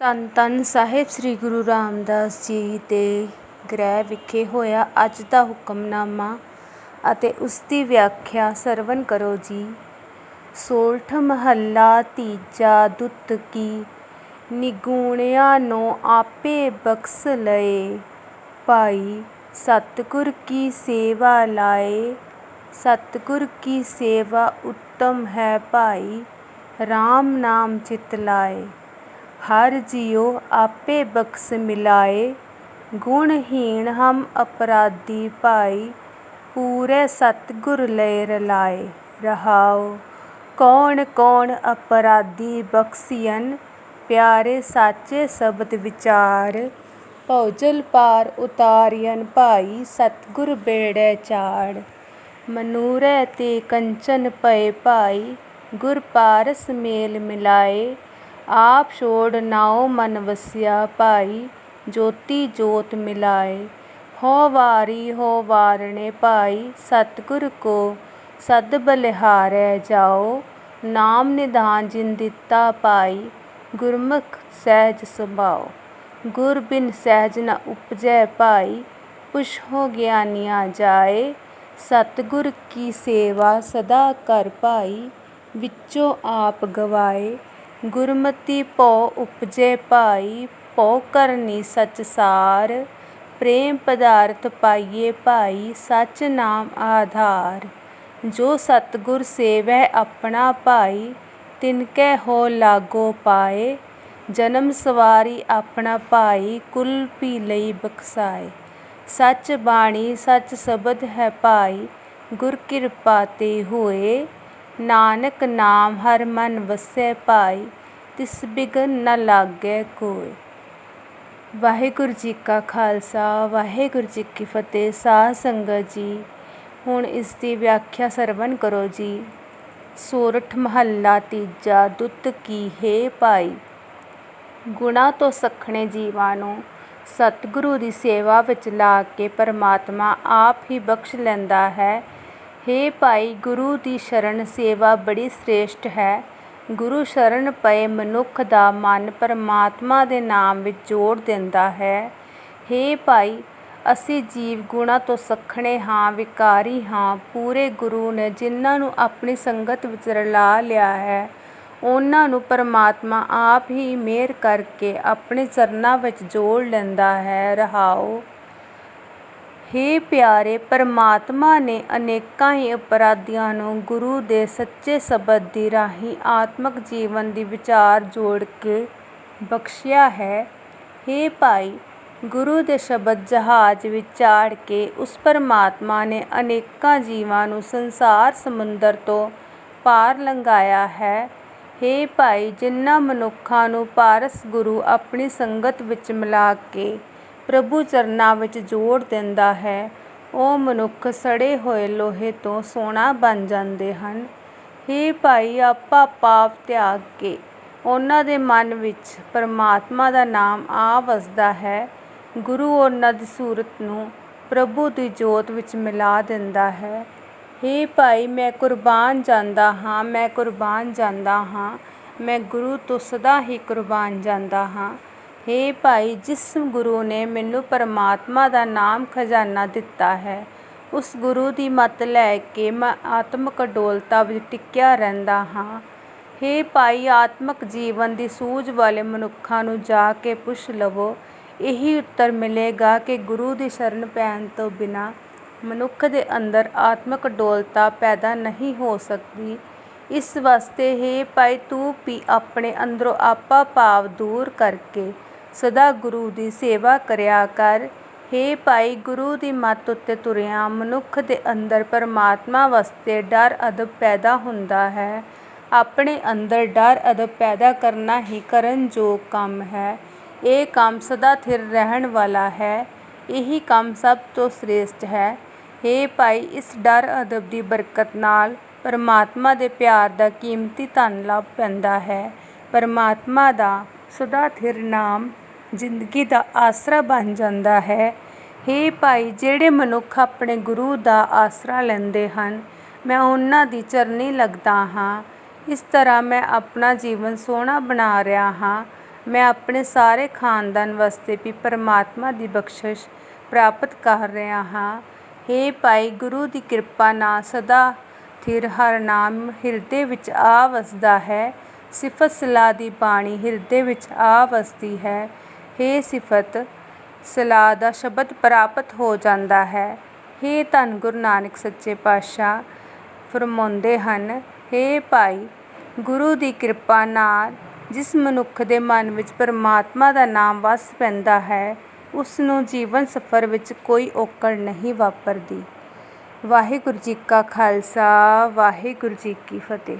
ਧੰਨ ਧੰਨ ਸਾਹਿਬ ਸ੍ਰੀ ਗੁਰੂ ਰਾਮਦਾਸ ਜੀ ਦੇ ਗ੍ਰਹਿ ਵਿਖੇ ਹੋਇਆ ਅੱਜ ਦਾ ਹੁਕਮਨਾਮਾ ਅਤੇ ਉਸ ਦੀ ਵਿਆਖਿਆ ਸਰਵਣ ਕਰੋ ਜੀ। ਸੋਲਠ ਮਹੱਲਾ ਤੀਜਾ ਦੁੱਤ ਕੀ, ਨਿਗੂਣਿਆ ਨੋ ਆਪੇ ਬਖਸ ਲਏ। ਭਾਈ, ਸਤਿਗੁਰ ਕੀ ਸੇਵਾ ਲਾਏ, ਸਤਿਗੁਰ ਕੀ ਸੇਵਾ ਉੱਤਮ ਹੈ ਭਾਈ RAM ਨਾਮ ਚਿਤ ਲਾਏ। ਹਰ ਜਿਉ ਆਪੇ ਬਖਸ ਮਿਲਾਏ, ਗੁਣਹੀਣ ਹਮ ਅਪਰਾਧੀ ਭਾਈ ਪੂਰੇ ਸਤਿਗੁਰ ਲੈ ਰਲਾਏ। ਰਹਾਉ, ਕੌਣ ਕੌਣ ਅਪਰਾਧੀ ਬਖਸੀਅਨ ਪਿਆਰੇ ਸਾਚੇ ਸ਼ਬਦ ਵਿਚਾਰ। ਭਉਜਲ ਪਾਰ ਉਤਾਰਿਅਨ ਭਾਈ, ਸਤਿਗੁਰ ਬੇੜੈ ਚਾੜ। ਮਨੂਰੈ ਤੇ ਕੰਚਨ ਪਏ ਭਾਈ, ਗੁਰ ਪਾਰਸ ਮੇਲ ਮਿਲਾਏ। ਆਪ ਛੋੜ ਨਾਉ ਮਨ ਵਸਿਆ ਭਾਈ, ਜੋਤੀ ਜੋਤ ਮਿਲਾਏ। ਹੋ ਵਾਰੀ ਹੋ ਵਾਰਣੇ ਭਾਈ, ਸਤਿਗੁਰ ਕੋ ਸਦ ਬਲਿਹਾਰੈ ਜਾਓ। ਨਾਮ ਨਿਧਾਨ ਜਿਨ ਦਿੱਤਾ ਭਾਈ, ਗੁਰਮੁਖ ਸਹਿਜ ਸੁਭਾਓ। ਗੁਰ ਬਿਨ ਸਹਿਜ ਨ ਉਪਜੈ ਭਾਈ ਪੁਸ਼ ਹੋ ਗਿਆਨੀਆਂ ਜਾਏ। ਸਤਿਗੁਰ ਕੀ ਸੇਵਾ ਸਦਾ ਕਰ ਭਾਈ, ਵਿੱਚੋਂ ਆਪ ਗਵਾਏ। ਗੁਰਮਤੀ ਭਉ ਉਪਜੈ ਭਾਈ ਭਉ ਕਰਨੀ ਸਚ ਸਾਰ, ਪ੍ਰੇਮ ਪਦਾਰਥ ਪਾਈਏ ਭਾਈ, ਸਚ ਨਾਮ ਆਧਾਰ। ਜੋ ਸਤਿਗੁਰ ਸੇਵੈ ਆਪਣਾ ਭਾਈ ਤਿਨਕੈ ਹੋ ਲਾਗੋ ਪਾਏ। ਜਨਮ ਸਵਾਰੀ ਆਪਣਾ ਭਾਈ, ਕੁਲ ਪੀ ਲਈ ਬਖਸਾਏ। ਸੱਚ ਬਾਣੀ, ਸੱਚ ਸ਼ਬਦ ਹੈ ਭਾਈ, ਗੁਰ ਕਿਰਪਾ ਤੇ ਹੋਏ। ਨਾਨਕ ਨਾਮ ਹਰ ਮਨ ਵਸੈ ਭਾਈ, ਤਿਸ ਬਿਗਨ ਨ ਲਾਗੈ ਕੋਈ ਵਾਹਿਗੁਰੂ ਜੀ ਕਾ ਖਾਲਸਾ, ਵਾਹਿਗੁਰੂ ਜੀ ਕੀ ਫਤਿਹ, ਸਾਧ ਸੰਗਤ ਜੀ, ਹੁਣ ਇਸ ਦੀ ਵਿਆਖਿਆ ਸਰਵਨ ਕਰੋ ਜੀ। ਸੋਰਠ ਮਹੱਲਾ ਤੀਜਾ, ਦੁੱਤ ਕੀ ਹੈ ਭਾਈ? ਗੁਣਾ ਤੋਂ ਸਖਣੇ ਜੀਵਾਂ ਨੂੰ ਸਤਿਗੁਰੂ ਦੀ ਸੇਵਾ ਵਿੱਚ ਲਾ ਕੇ ਪਰਮਾਤਮਾ ਆਪ ਹੀ ਬਖਸ਼ ਲੈਂਦਾ ਹੈ। ਹੇ ਭਾਈ, ਗੁਰੂ ਦੀ ਸ਼ਰਨ ਸੇਵਾ ਬੜੀ ਸ੍ਰੇਸ਼ਟ ਹੈ। ਗੁਰੂ ਸ਼ਰਨ ਪਏ ਮਨੁੱਖ ਦਾ ਮਨ ਪਰਮਾਤਮਾ ਦੇ ਨਾਮ ਵਿੱਚ ਜੋੜ ਦਿੰਦਾ ਹੈ। ਹੇ ਭਾਈ, ਅਸੀਂ ਜੀਵ ਗੁਣਾਂ ਤੋਂ ਸੱਖਣੇ ਹਾਂ, ਵਿਕਾਰੀ ਹਾਂ। ਪੂਰੇ ਗੁਰੂ ਨੇ ਜਿਨ੍ਹਾਂ ਨੂੰ ਆਪਣੀ ਸੰਗਤ ਵਿੱਚ ਰਲਾ ਲਿਆ ਹੈ, ਉਹਨਾਂ ਨੂੰ ਪਰਮਾਤਮਾ ਆਪ ਹੀ ਮਿਹਰ ਕਰਕੇ ਆਪਣੇ ਚਰਨਾਂ ਵਿੱਚ ਜੋੜ ਲੈਂਦਾ ਹੈ। ਰਹਾਓ। ਹੇ ਪਿਆਰੇ ਪਰਮਾਤਮਾ ਨੇ ਅਨੇਕਾਂ ਹੀ ਅਪਰਾਧੀਆਂ ਨੂੰ ਗੁਰੂ ਦੇ ਸੱਚੇ ਸ਼ਬਦ ਦੀ ਰਾਹੀਂ ਆਤਮਕ ਜੀਵਨ ਦੀ ਵਿਚਾਰ ਜੋੜ ਕੇ ਬਖਸ਼ਿਆ ਹੈ। ਹੇ ਭਾਈ, ਗੁਰੂ ਦੇ ਸ਼ਬਦ ਜਹਾਜ਼ ਵਿੱਚ ਚਾੜ ਕੇ ਉਸ ਪਰਮਾਤਮਾ ਨੇ ਅਨੇਕਾਂ ਜੀਵਾਂ ਨੂੰ ਸੰਸਾਰ ਸਮੁੰਦਰ ਤੋਂ ਪਾਰ ਲੰਘਾਇਆ ਹੈ। ਹੇ ਭਾਈ, ਜਿਨ੍ਹਾਂ ਮਨੁੱਖਾਂ ਨੂੰ ਪਾਰਸ ਗੁਰੂ ਆਪਣੀ ਸੰਗਤ ਵਿੱਚ ਮਿਲਾ ਕੇ ਪ੍ਰਭੂ ਚਰਨਾਂ ਵਿੱਚ ਜੋੜ ਦਿੰਦਾ ਹੈ, ਉਹ ਮਨੁੱਖ ਸੜੇ ਹੋਏ ਲੋਹੇ ਤੋਂ ਸੋਨਾ ਬਣ ਜਾਂਦੇ ਹਨ। ਹੇ ਭਾਈ, ਆਪਾ ਪਾਪ ਤਿਆਗ ਕੇ ਉਹਨਾਂ ਦੇ ਮਨ ਵਿੱਚ ਪਰਮਾਤਮਾ ਦਾ ਨਾਮ ਆ ਵਸਦਾ ਹੈ। ਗੁਰੂ ਉਹਨਾਂ ਦੀ ਸੂਰਤ ਨੂੰ ਪ੍ਰਭੂ ਦੀ ਜੋਤ ਵਿੱਚ ਮਿਲਾ ਦਿੰਦਾ ਹੈ। ਹੇ ਭਾਈ, ਮੈਂ ਕੁਰਬਾਨ ਜਾਂਦਾ ਹਾਂ, ਮੈਂ ਕੁਰਬਾਨ ਜਾਂਦਾ ਹਾਂ, ਮੈਂ ਗੁਰੂ ਤੋਂ ਸਦਾ ਹੀ ਕੁਰਬਾਨ ਜਾਂਦਾ ਹਾਂ। ਹੇ ਭਾਈ, ਜਿਸ ਗੁਰੂ ਨੇ ਮੈਨੂੰ ਪਰਮਾਤਮਾ ਦਾ ਨਾਮ ਖਜ਼ਾਨਾ ਦਿੱਤਾ ਹੈ, ਉਸ ਗੁਰੂ ਦੀ ਮੱਤ ਲੈ ਕੇ ਮੈਂ ਆਤਮਿਕ ਅਡੋਲਤਾ ਵਿੱਚ ਟਿਕਿਆ ਰਹਿੰਦਾ ਹਾਂ। ਹੇ ਭਾਈ, ਆਤਮਕ ਜੀਵਨ ਦੀ ਸੂਝ ਵਾਲੇ ਮਨੁੱਖਾਂ ਨੂੰ ਜਾ ਕੇ ਪੁੱਛ ਲਵੋ। ਇਹੀ ਉੱਤਰ ਮਿਲੇਗਾ ਕਿ ਗੁਰੂ ਦੀ ਸ਼ਰਨ ਪੈਣ ਤੋਂ ਬਿਨਾਂ ਮਨੁੱਖ ਦੇ ਅੰਦਰ ਆਤਮਿਕ ਅਡੋਲਤਾ ਪੈਦਾ ਨਹੀਂ ਹੋ ਸਕਦੀ। ਇਸ ਵਾਸਤੇ ਹੇ ਭਾਈ, ਤੂੰ ਵੀ ਆਪਣੇ ਅੰਦਰੋਂ ਆਪਾ ਭਾਵ ਦੂਰ ਕਰਕੇ ਸਦਾ ਗੁਰੂ ਦੀ ਸੇਵਾ ਕਰਿਆ ਕਰ। ਹੇ ਭਾਈ, ਗੁਰੂ ਦੀ ਮੱਤ ਉੱਤੇ ਤੁਰਿਆ, ਮਨੁੱਖ ਦੇ ਅੰਦਰ ਪਰਮਾਤਮਾ ਵਾਸਤੇ ਡਰ ਅਦਬ ਪੈਦਾ ਹੁੰਦਾ ਹੈ। ਆਪਣੇ ਅੰਦਰ ਡਰ ਅਦਬ ਪੈਦਾ ਕਰਨਾ ਹੀ ਕਰਨ ਜੋ ਕੰਮ ਹੈ। ਇਹ ਕੰਮ ਸਦਾ ਥਿਰ ਰਹਿਣ ਵਾਲਾ ਹੈ। ਇਹੀ ਕੰਮ ਸਭ ਤੋਂ ਸ੍ਰੇਸ਼ਟ ਹੈ। ਹੇ ਭਾਈ, ਇਸ ਡਰ ਅਦਬ ਦੀ ਬਰਕਤ ਨਾਲ ਪਰਮਾਤਮਾ ਦੇ ਪਿਆਰ ਦਾ ਕੀਮਤੀ ਧਨ ਲੱਭ ਪੈਂਦਾ ਹੈ। ਪਰਮਾਤਮਾ ਦਾ ਸਦਾ ਥਿਰ ਨਾਮ ਜ਼ਿੰਦਗੀ ਦਾ ਆਸਰਾ ਬਣ ਜਾਂਦਾ ਹੈ। ਹੇ ਭਾਈ, ਜਿਹੜੇ ਮਨੁੱਖ ਆਪਣੇ ਗੁਰੂ ਦਾ ਆਸਰਾ ਲੈਂਦੇ ਹਨ, ਮੈਂ ਉਹਨਾਂ ਦੀ ਚਰਨੀ ਲੱਗਦਾ ਹਾਂ। ਇਸ ਤਰ੍ਹਾਂ ਮੈਂ ਆਪਣਾ ਜੀਵਨ ਸੋਹਣਾ ਬਣਾ ਰਿਹਾ ਹਾਂ। ਮੈਂ ਆਪਣੇ ਸਾਰੇ ਖਾਨਦਾਨ ਵਾਸਤੇ ਵੀ ਪਰਮਾਤਮਾ ਦੀ ਬਖਸ਼ਿਸ਼ ਪ੍ਰਾਪਤ ਕਰ ਰਿਹਾ ਹਾਂ। ਹੇ ਭਾਈ, ਗੁਰੂ ਦੀ ਕਿਰਪਾ ਨਾਲ ਸਦਾ ਥਿਰ ਹਰ ਨਾਮ ਹਿਰਦੇ ਵਿੱਚ ਆ ਵਸਦਾ ਹੈ। ਸਿਫਤ ਸਲਾਹ ਦੀ ਬਾਣੀ ਹਿਰਦੇ ਵਿੱਚ ਆ ਵਸਦੀ ਹੈ। ਹੇ ਸਿਫਤ, ਸਲਾਹ ਦਾ ਸ਼ਬਦ ਪ੍ਰਾਪਤ ਹੋ ਜਾਂਦਾ ਹੈ। ਹੇ ਧੰਨ ਗੁਰੂ ਨਾਨਕ ਸੱਚੇ ਪਾਤਸ਼ਾਹ, ਫਰਮਾਉਂਦੇ ਹਨ, ਹੇ ਭਾਈ, ਗੁਰੂ ਦੀ ਕਿਰਪਾ ਨਾਲ ਜਿਸ ਮਨੁੱਖ ਦੇ ਮਨ ਵਿੱਚ ਪਰਮਾਤਮਾ ਦਾ ਨਾਮ ਵਸ ਪੈਂਦਾ ਹੈ, ਉਸ ਨੂੰ ਜੀਵਨ ਸਫਰ ਵਿੱਚ ਕੋਈ ਔਕੜ ਨਹੀਂ ਵਾਪਰਦੀ। ਵਾਹਿਗੁਰੂ ਜੀ ਕਾ ਖਾਲਸਾ, ਵਾਹਿਗੁਰੂ ਜੀ ਕੀ ਫਤਿਹ।